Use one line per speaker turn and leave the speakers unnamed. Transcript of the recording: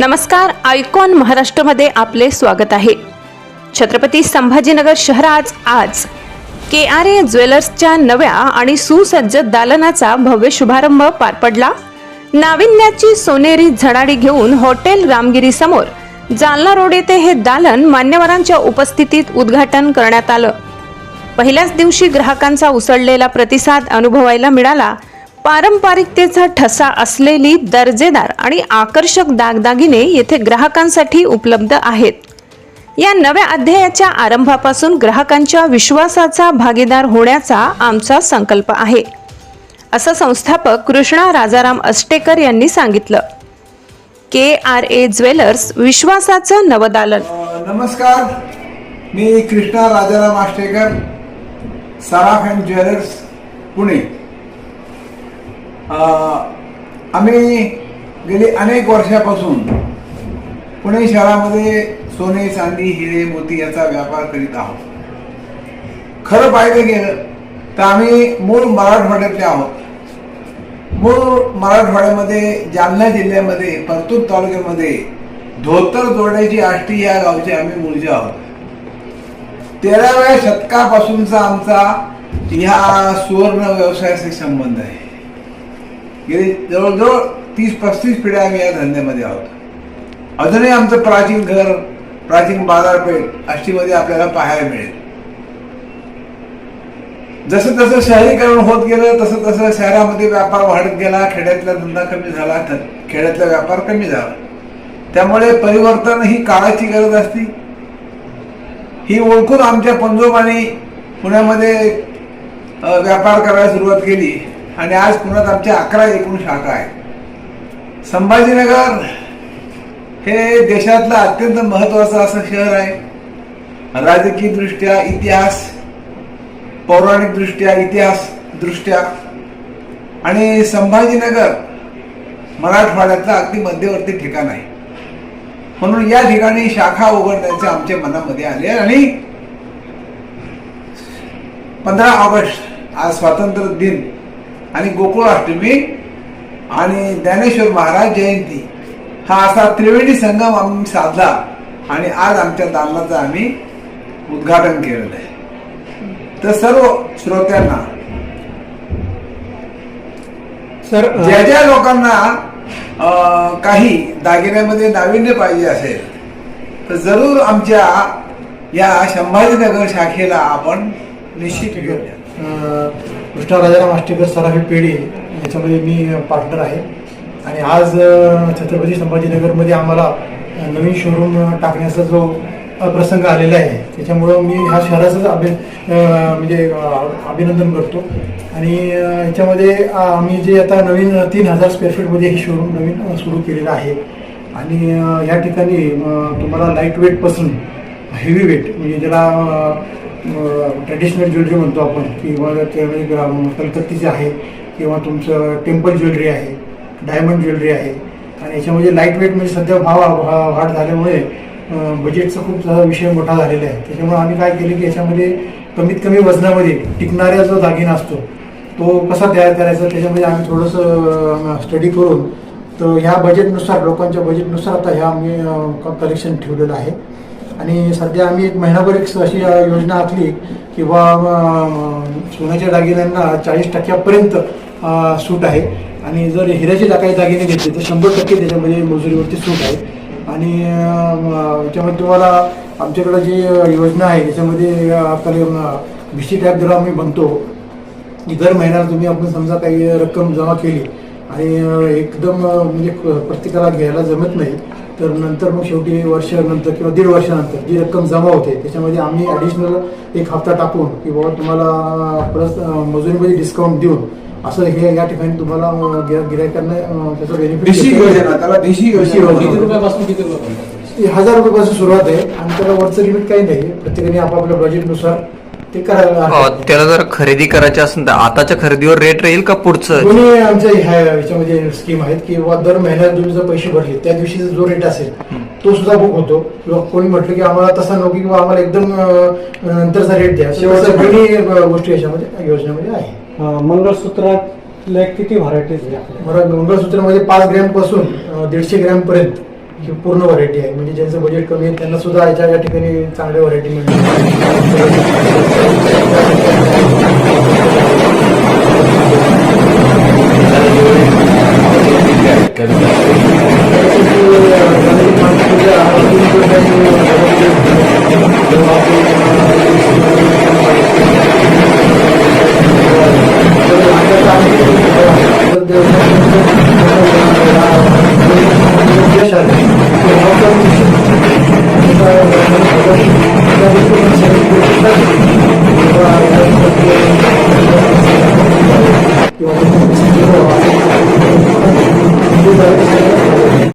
नमस्कार आयकॉन महाराष्ट्रमध्ये आपले स्वागत आहे. छत्रपती संभाजीनगर शहरात आज के आर ए ज्वेलर्सच्या नव्या आणि सुसज्ज दालनाचा भव्य शुभारंभ पार पडला. नाविन्याची सोनेरी झडाडी घेऊन हॉटेल रामगिरी समोर जालना रोड येथे हे दालन मान्यवरांच्या उपस्थितीत उद्घाटन करण्यात आलं. पहिल्याच दिवशी ग्राहकांचा उसळलेला प्रतिसाद अनुभवायला मिळाला पारंपरिकतेचा ठसा असलेली दर्जेदार आणि आकर्षक दागदागिने येथे ग्राहकांसाठी उपलब्ध आहेत. या नव्या अध्यायाच्या आरंभापासून ग्राहकांच्या विश्वासाचा भागीदार होण्याचा आमचा संकल्प आहे. असं संस्थापक कृष्णा राजाराम अष्टेकर यांनी सांगितलं. के आर ए ज्वेलर्स विश्वासाचं नवदालन.
नमस्कार. मी कृष्णा राजाराम अष्टेकर सराफ अँड ज्वेलर्स पुणे. आम्ही गेली अनेक वर्षापासून पुणे शहरामध्ये सोने चांदी हिरे मोती याचा व्यापार करीत आहोत. खरं पाहिलं गेलं तर आम्ही मूळ मराठवाड्यातले आहोत. मूळ मराठवाड्यामध्ये जालना जिल्ह्यामध्ये परतूर तालुक्यामध्ये धोतर जोड्याची आष्टी या गावचे आम्ही मूळचे आहोत. तेराव्या शतकापासूनचा आमचा ह्या सुवर्ण व्यवसायाशी संबंध आहे. गेली जवळजवळ तीस पस्तीस पिढ्या आम्ही या धंद्यामध्ये आहोत. अजूनही आमचं प्राचीन घर प्राचीन बाजारपेठ आष्टीमध्ये आपल्याला पाहायला मिळेल. जसं जसं शहरीकरण होत गेलं तसं तसं शहरामध्ये व्यापार वाढत गेला खेड्यातला धंदा कमी झाला तर खेड्यातला व्यापार कमी झाला. त्यामुळे परिवर्तन ही काळाची गरज असती. ही ओळखून आमच्या पंजोबाने पुण्यामध्ये व्यापार करायला सुरुवात केली. आणि आज पुण्यात आमच्या अकरा एकूण शाखा आहेत संभाजीनगर हे देशातलं अत्यंत महत्वाचं असं शहर आहे. राजकीय दृष्ट्या इतिहास पौराणिक दृष्ट्या इतिहास दृष्ट्या आणि संभाजीनगर मराठवाड्यातलं अगदी मध्यवर्ती ठिकाण आहे. म्हणून या ठिकाणी शाखा उघडण्याचे आमच्या मनामध्ये आले आणि पंधरा ऑगस्ट आज स्वातंत्र्य दिन आणि गोकुळाष्टमी आणि ज्ञानेश्वर महाराज जयंती. हा असा त्रिवेणी संगम आम्ही साधला आणि आज आमच्या दालनाचं आम्ही उद्घाटन केलेलं आहे. तर सर्व श्रोत्यांना
सर
ज्या ज्या लोकांना अं, काही दागिन्यामध्ये नाविन्य पाहिजे असेल तर जरूर आमच्या या संभाजीनगर शाखेला आपण निश्चित घेऊया.
अ, कृष्णा आष्टेकर सराफी पेढे याच्यामध्ये मी पार्टनर आहे. आणि आज छत्रपती संभाजीनगरमध्ये आम्हाला नवीन शोरूम टाकण्याचा जो प्रसंग आलेला आहे त्याच्यामुळं मी ह्या शहराचंच अभि म्हणजे अभिनंदन करतो. आणि याच्यामध्ये आम्ही जे आता नवीन तीन हजार स्क्वेअर फीटमध्ये हे शोरूम नवीन सुरू केलेलं आहे. आणि या ठिकाणी तुम्हाला लाइट वेटपासून हेवी वेट म्हणजे ज्याला ट्रेडिशनल ज्वेलरी म्हणतो आपण किंवा त्यामध्ये ग्रा- कलकत्तीचे आहे किंवा तुमचं टेम्पल ज्वेलरी आहे डायमंड ज्वेलरी आहे आणि याच्यामध्ये लाइट वेट म्हणजे सध्या भाव वाढ झाल्यामुळे बजेटचा खूप विषय मोठा झालेला आहे. त्याच्यामुळे आम्ही काय केलं की याच्यामध्ये कमीत कमी वजनामध्ये टिकणाऱ्या जो दागिना असतो तो कसा तयार करायचा त्याच्यामध्ये आम्ही थोडंसं स्टडी करून तर ह्या बजेटनुसार लोकांच्या बजेटनुसार आता ह्या आम्ही कलेक्शन ठेवलेलं आहे. आणि सध्या आम्ही एक महिनाभर एक अशी योजना आखली की बा सोन्याच्या दागिन्यांना चाळीस टक्क्यापर्यंत सूट आहे. आणि जर हिऱ्याचे काही दागिने घेतले तर शंभर टक्के त्याच्यामध्ये मजुरीवरती सूट आहे. आणि त्याच्यामध्ये तुम्हाला आमच्याकडं जी योजना आहे त्याच्यामध्ये अ, आपल्याला भिशी टॅप जर आम्ही बनतो की दर महिन्याला तुम्ही आपण समजा काही रक्कम जमा केली आणि एकदम म्हणजे प्रत्येकाला घ्यायला जमत नाही तर नंतर मग शेवटी वर्षानंतर किंवा दीड वर्षानंतर जी रक्कम जमा होते त्याच्यामध्ये आम्ही ॲडिशनल एक हप्ता टाकून की बाबा तुम्हाला प्लस मजुरीमध्ये डिस्काउंट देऊन असं हे या ठिकाणी तुम्हाला गिरायकांना त्याचा बेनिफिट हजार रुपयापासून सुरुवात आहे. आणि त्याला वरचं लिमिट काही नाही. प्रत्येकाने आपापल्या बजेटनुसार ते करायला
अ,
हरकत नाही.
त्याला जर खरेदी करायची असेल तर आताच्या खरेदीवर रेट राहील का पुढचं?
दोन्ही आमच्या ह्या याच्यामध्ये स्कीम आहेत की दर महिन्यात तुम्ही जर पैसे भरले त्या दिवशीचा जो रेट असेल तो सुद्धा बुक होतो. किंवा कोणी म्हटलं की आम्हाला तसा नको किंवा आम्हाला एकदम अं, नंतरचा रेट द्या.
शेवटचा
शेवटच्या दोन्ही अं, गोष्टी याच्यामध्ये योजनेमध्ये आहे.
अं, मंगळसूत्रातले किती व्हरायटीज आहे आपल्या?
मला मंगळसूत्रामध्ये पाच ग्रॅमपासून दीडशे ग्रॅम पर्यंत. ही पूर्ण व्हरायटी आहे. म्हणजे ज्यांचं बजेट कमी आहे त्यांना सुद्धा याच्या या ठिकाणी चांगल्या व्हरायटी मिळते 那个，那个不能吃，那个。